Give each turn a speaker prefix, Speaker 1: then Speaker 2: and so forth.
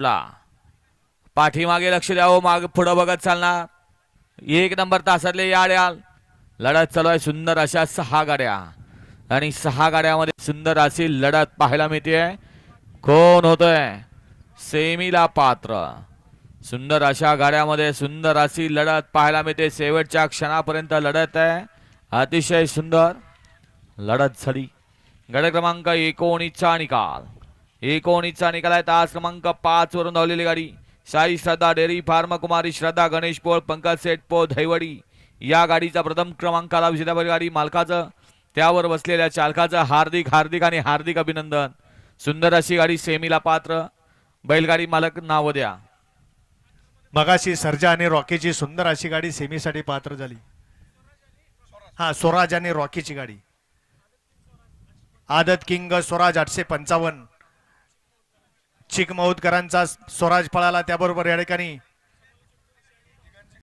Speaker 1: ला. पाठीमागे लक्ष द्यावं माग पुढं बघत चालणार. एक नंबर तासातले या आड्याल लढत चालू आहे सुंदर अशा सहा गाड्या. आणि सहा गाड्यामध्ये सुंदर अशी लढत पाहायला मिळते. कोण होतोय? सेमीला पात्र. सुंदर अशा गाड्यामध्ये सुंदर अशी लढत पाहायला मिळते. शेवटच्या क्षणापर्यंत लढत आहे. अतिशय सुंदर लढत झाली गड क्रमांक एकोणीसचा निकाल. एकोणीसचा निकालाय तास क्रमांक पाच वरून धावलेली गाडी. साई श्रद्धा डेअरी फार्म कुमारी श्रद्धा गणेश पोळ पंकज सेठ पो धैवडी. या गाडीचा प्रथम क्रमांकाला विजेता गाडी मालकाचं. त्यावर बसलेल्या चालकाचं हार्दिक हार्दिक आणि हार्दिक अभिनंदन. सुंदर अशी गाडी सेमीला पात्र. बैलगाडी मालक नाव द्या.
Speaker 2: मगाशी सर्जा आणि रॉकीची सुंदर अशी गाडी सेमीसाठी पात्र झाली. हा स्वराज आणि रॉकीची गाडी. आदत किंग स्वराज आठशे पंचावन्न. चिकमौदकरांचा स्वराज पळाला त्याबरोबर या ठिकाणी